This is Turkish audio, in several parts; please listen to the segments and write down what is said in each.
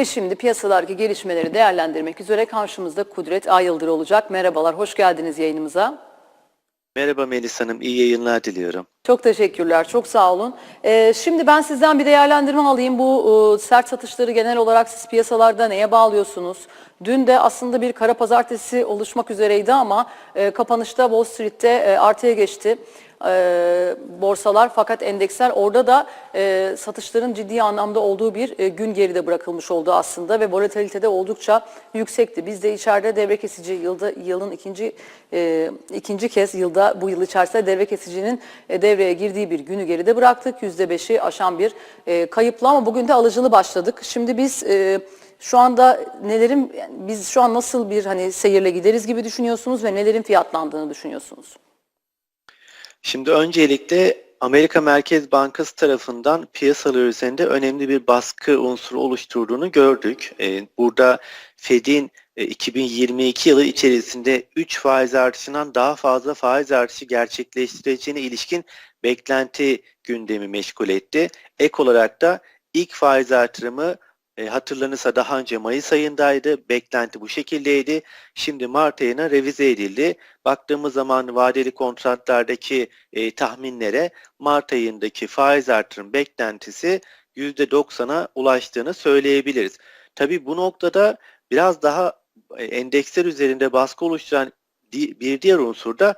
Ve şimdi piyasalardaki gelişmeleri değerlendirmek üzere karşımızda Kudret Ayıldır olacak. Merhabalar, hoş geldiniz yayınımıza. Merhaba Melis Hanım, iyi yayınlar diliyorum. Çok teşekkürler, çok sağ olun. Ee, şimdi ben sizden bir değerlendirme alayım. Bu e, sert satışları genel olarak siz piyasalarda neye bağlıyorsunuz? Dün de aslında bir kara pazartesi oluşmak üzereydi ama e, kapanışta Wall Street'te e, artıya geçti e, borsalar fakat endeksler orada da e, satışların ciddi anlamda olduğu bir e, gün geride bırakılmış oldu aslında ve volatilite de oldukça yüksekti. Biz de içeride devre kesici yılda yılın ikinci e, ikinci kez yılda bu yıl içerisinde devre kesicinin e, devreye girdiği bir günü geride bıraktık. %5'i aşan bir e, kayıpla ama bugün de alıcılı başladık. Şimdi biz e, şu anda nelerin biz şu an nasıl bir hani seyirle gideriz gibi düşünüyorsunuz ve nelerin fiyatlandığını düşünüyorsunuz? Şimdi öncelikle Amerika Merkez Bankası tarafından piyasalar üzerinde önemli bir baskı unsuru oluşturduğunu gördük. Ee, burada Fed'in e, 2022 yılı içerisinde 3 faiz artışından daha fazla faiz artışı gerçekleştireceğine ilişkin beklenti gündemi meşgul etti. Ek olarak da ilk faiz artırımı e, hatırlanırsa daha önce Mayıs ayındaydı. Beklenti bu şekildeydi. Şimdi Mart ayına revize edildi. Baktığımız zaman vadeli kontratlardaki e, tahminlere Mart ayındaki faiz artırım beklentisi %90'a ulaştığını söyleyebiliriz. Tabii bu noktada biraz daha e, endeksler üzerinde baskı oluşturan bir diğer unsur da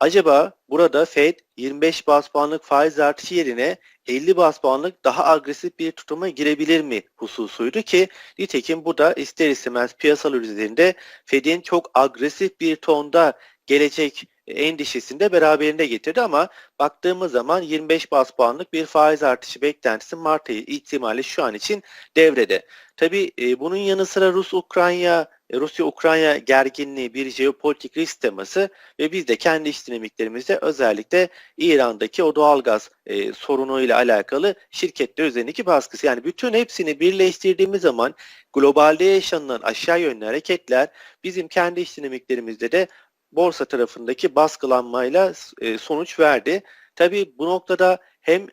acaba burada Fed 25 bas puanlık faiz artışı yerine 50 bas puanlık daha agresif bir tutuma girebilir mi hususuydu ki nitekim bu da ister istemez piyasalar üzerinde Fed'in çok agresif bir tonda gelecek endişesini de beraberinde getirdi ama baktığımız zaman 25 bas puanlık bir faiz artışı beklentisi Mart ayı ihtimali şu an için devrede. Tabii e, bunun yanı sıra Rus-Ukrayna Rusya-Ukrayna gerginliği bir jeopolitik risk teması ve biz de kendi iç dinamiklerimizde özellikle İran'daki o doğalgaz e, sorunuyla alakalı şirketler üzerindeki baskısı. Yani bütün hepsini birleştirdiğimiz zaman globalde yaşanılan aşağı yönlü hareketler bizim kendi iç dinamiklerimizde de borsa tarafındaki baskılanmayla e, sonuç verdi. Tabii bu noktada hem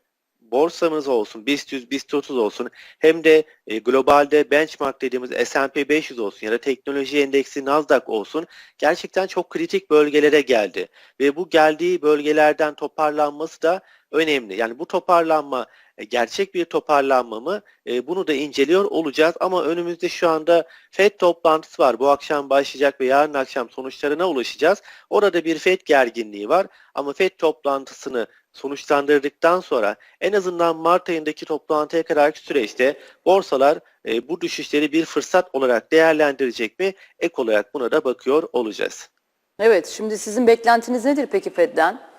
borsamız olsun, BIST 100, BIST 30 olsun hem de e, globalde benchmark dediğimiz S&P 500 olsun ya da teknoloji endeksi Nasdaq olsun gerçekten çok kritik bölgelere geldi. Ve bu geldiği bölgelerden toparlanması da önemli. Yani bu toparlanma e, gerçek bir toparlanma mı? E, bunu da inceliyor olacağız ama önümüzde şu anda FED toplantısı var. Bu akşam başlayacak ve yarın akşam sonuçlarına ulaşacağız. Orada bir FED gerginliği var ama FED toplantısını sonuçlandırdıktan sonra en azından Mart ayındaki toplantıya kadarki süreçte borsalar e, bu düşüşleri bir fırsat olarak değerlendirecek mi? Ek olarak buna da bakıyor olacağız. Evet, şimdi sizin beklentiniz nedir peki Fed'den?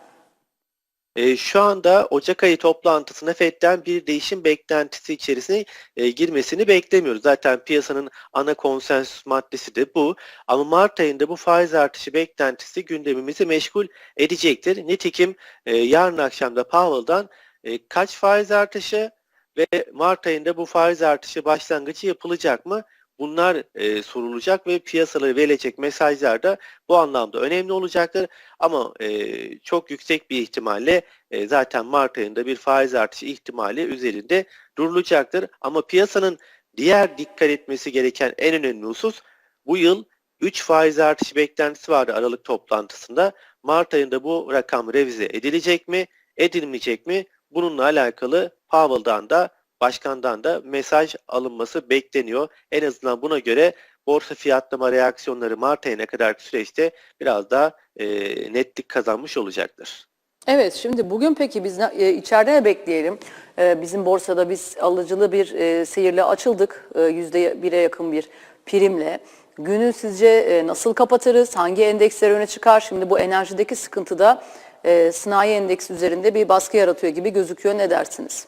E, şu anda Ocak ayı toplantısına FED'den bir değişim beklentisi içerisine e, girmesini beklemiyoruz. Zaten piyasanın ana konsensüs maddesi de bu. Ama Mart ayında bu faiz artışı beklentisi gündemimizi meşgul edecektir. Nitekim e, yarın akşamda Powell'dan e, kaç faiz artışı ve Mart ayında bu faiz artışı başlangıcı yapılacak mı? Bunlar e, sorulacak ve piyasalara verilecek mesajlar da bu anlamda önemli olacaktır. Ama e, çok yüksek bir ihtimalle e, zaten Mart ayında bir faiz artışı ihtimali üzerinde durulacaktır. Ama piyasanın diğer dikkat etmesi gereken en önemli husus bu yıl 3 faiz artışı beklentisi vardı Aralık toplantısında. Mart ayında bu rakam revize edilecek mi, edilmeyecek mi? Bununla alakalı Powell'dan da başkandan da mesaj alınması bekleniyor. En azından buna göre borsa fiyatlama reaksiyonları Mart ayına kadar süreçte biraz daha e, netlik kazanmış olacaktır. Evet, şimdi bugün peki biz ne- e, içeride ne bekleyelim? E, bizim borsada biz alıcılı bir e, seyirle açıldık. E, Yüzde bire yakın bir primle. Günü sizce e, nasıl kapatırız? Hangi endeksler öne çıkar? Şimdi bu enerjideki sıkıntı da e, sanayi endeksi üzerinde bir baskı yaratıyor gibi gözüküyor. Ne dersiniz?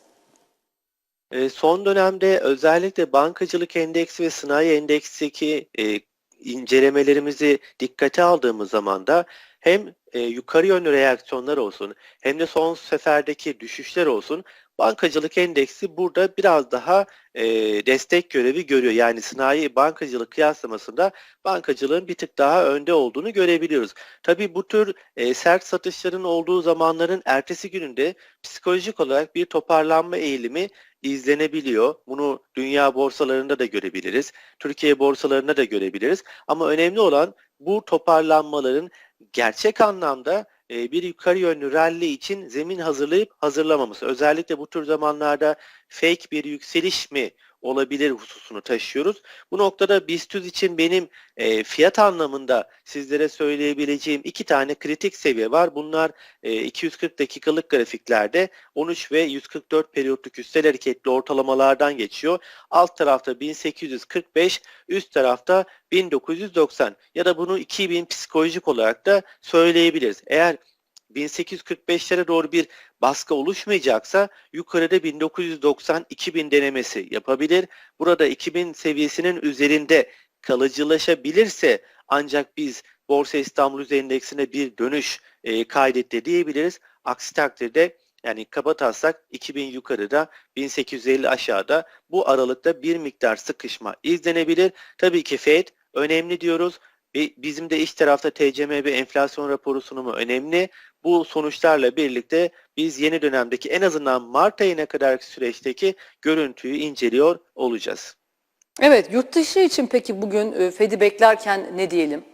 E, son dönemde özellikle bankacılık endeksi ve sanayi endeksindeki e, incelemelerimizi dikkate aldığımız zaman da hem e, yukarı yönlü reaksiyonlar olsun hem de son seferdeki düşüşler olsun bankacılık endeksi burada biraz daha e, destek görevi görüyor. Yani sanayi bankacılık kıyaslamasında bankacılığın bir tık daha önde olduğunu görebiliyoruz. Tabii bu tür e, sert satışların olduğu zamanların ertesi gününde psikolojik olarak bir toparlanma eğilimi izlenebiliyor. Bunu dünya borsalarında da görebiliriz. Türkiye borsalarında da görebiliriz. Ama önemli olan bu toparlanmaların gerçek anlamda e, bir yukarı yönlü rally için zemin hazırlayıp hazırlamaması. Özellikle bu tür zamanlarda fake bir yükseliş mi olabilir hususunu taşıyoruz. Bu noktada BIST için benim e, fiyat anlamında sizlere söyleyebileceğim iki tane kritik seviye var. Bunlar e, 240 dakikalık grafiklerde 13 ve 144 periyotluk üstel hareketli ortalamalardan geçiyor. Alt tarafta 1845, üst tarafta 1990 ya da bunu 2000 psikolojik olarak da söyleyebiliriz. Eğer 1845'lere doğru bir baskı oluşmayacaksa yukarıda 1990-2000 denemesi yapabilir. Burada 2000 seviyesinin üzerinde kalıcılaşabilirse ancak biz Borsa İstanbul Endeksine bir dönüş e, kaydetti diyebiliriz. Aksi takdirde yani kaba taslak 2000 yukarıda 1850 aşağıda bu aralıkta bir miktar sıkışma izlenebilir. Tabii ki FED önemli diyoruz. Bi- Bizim de iç tarafta TCMB enflasyon raporu sunumu önemli. Bu sonuçlarla birlikte biz yeni dönemdeki en azından Mart ayına kadarki süreçteki görüntüyü inceliyor olacağız. Evet, yurt dışı için peki bugün e, Fed'i beklerken ne diyelim?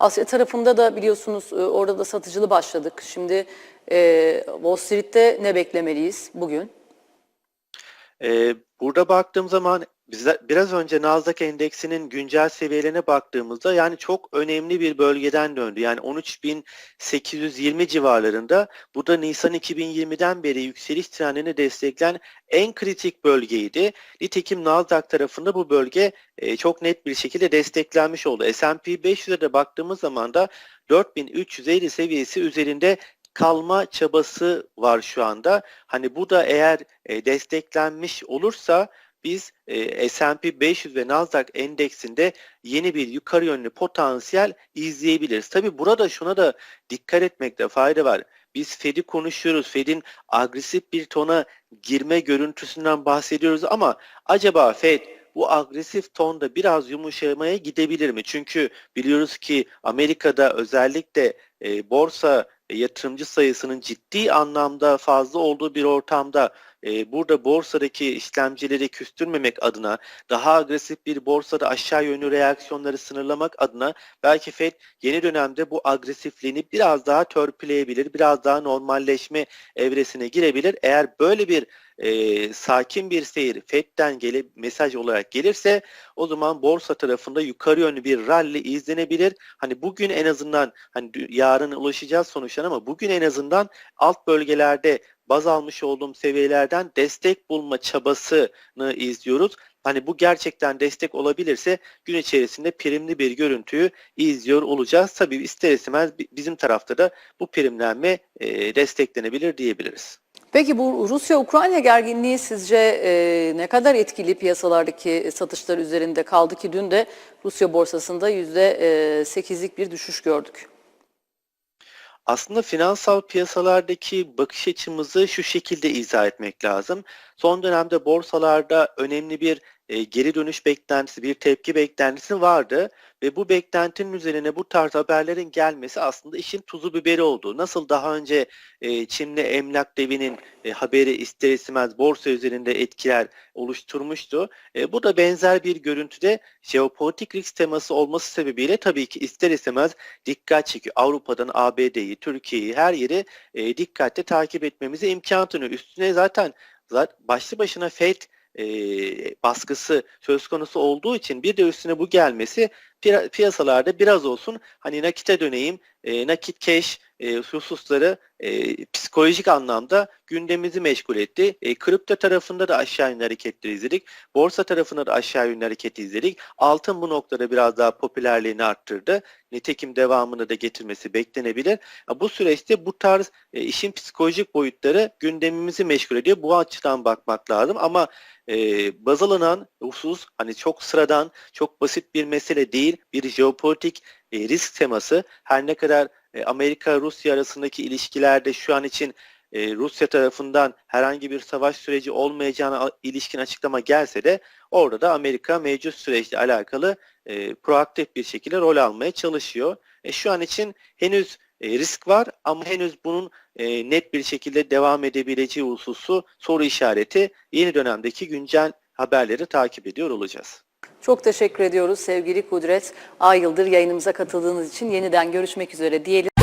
Asya tarafında da biliyorsunuz e, orada da satıcılı başladık. Şimdi e, Wall Street'te ne beklemeliyiz bugün? Ee, burada baktığım zaman biraz önce Nasdaq endeksinin güncel seviyelerine baktığımızda yani çok önemli bir bölgeden döndü. Yani 13.820 civarlarında bu da Nisan 2020'den beri yükseliş trendini destekleyen en kritik bölgeydi. Nitekim Nasdaq tarafında bu bölge e, çok net bir şekilde desteklenmiş oldu. S&P 500'e de baktığımız zaman da 4350 seviyesi üzerinde kalma çabası var şu anda. Hani bu da eğer e, desteklenmiş olursa biz e, S&P 500 ve Nasdaq endeksinde yeni bir yukarı yönlü potansiyel izleyebiliriz. Tabi burada şuna da dikkat etmekte fayda var. Biz Fed'i konuşuyoruz. Fed'in agresif bir tona girme görüntüsünden bahsediyoruz ama acaba Fed bu agresif tonda biraz yumuşamaya gidebilir mi? Çünkü biliyoruz ki Amerika'da özellikle e, borsa yatırımcı sayısının ciddi anlamda fazla olduğu bir ortamda e, burada borsadaki işlemcileri küstürmemek adına daha agresif bir borsada aşağı yönlü reaksiyonları sınırlamak adına belki FED yeni dönemde bu agresifliğini biraz daha törpüleyebilir, biraz daha normalleşme evresine girebilir. Eğer böyle bir e, sakin bir seyir FED'den gelip mesaj olarak gelirse o zaman borsa tarafında yukarı yönlü bir rally izlenebilir. Hani bugün en azından hani yarın ulaşacağız sonuçlar ama bugün en azından alt bölgelerde baz almış olduğum seviyelerden destek bulma çabasını izliyoruz. Hani bu gerçekten destek olabilirse gün içerisinde primli bir görüntüyü izliyor olacağız. Tabii ister istemez bi- bizim tarafta da bu primlenme e, desteklenebilir diyebiliriz. Peki bu Rusya-Ukrayna gerginliği sizce e, ne kadar etkili piyasalardaki satışlar üzerinde kaldı ki dün de Rusya borsasında %8'lik bir düşüş gördük. Aslında finansal piyasalardaki bakış açımızı şu şekilde izah etmek lazım. Son dönemde borsalarda önemli bir e, geri dönüş beklentisi, bir tepki beklentisi vardı ve bu beklentinin üzerine bu tarz haberlerin gelmesi aslında işin tuzu biberi oldu. Nasıl daha önce e, Çinli emlak devinin e, haberi ister istemez borsa üzerinde etkiler oluşturmuştu. E, bu da benzer bir görüntüde jeopolitik risk teması olması sebebiyle tabii ki ister istemez dikkat çekiyor. Avrupa'dan ABD'yi, Türkiye'yi her yeri e, dikkatle takip etmemize imkan tanıyor. Üstüne zaten başlı başına FED e, baskısı söz konusu olduğu için bir de üstüne bu gelmesi piya- piyasalarda biraz olsun hani nakite döneyim, e, nakit cash e, hususları e, psikolojik anlamda gündemimizi meşgul etti. E, kripto tarafında da aşağı yönlü hareketler izledik. Borsa tarafında da aşağı yönlü hareket izledik. Altın bu noktada biraz daha popülerliğini arttırdı. Nitekim devamını da getirmesi beklenebilir. Bu süreçte bu tarz e, işin psikolojik boyutları gündemimizi meşgul ediyor. Bu açıdan bakmak lazım ama e, baz alınan husus hani çok sıradan, çok basit bir mesele değil. Bir jeopolitik e, risk teması her ne kadar e, Amerika-Rusya arasındaki ilişkilerde şu an için e, Rusya tarafından herhangi bir savaş süreci olmayacağına ilişkin açıklama gelse de orada da Amerika mevcut süreçle alakalı e, proaktif bir şekilde rol almaya çalışıyor. E, şu an için henüz e, risk var ama henüz bunun e, net bir şekilde devam edebileceği hususu soru işareti. Yeni dönemdeki güncel haberleri takip ediyor olacağız. Çok teşekkür ediyoruz sevgili Kudret Ay Yıldır yayınımıza katıldığınız için yeniden görüşmek üzere diyelim.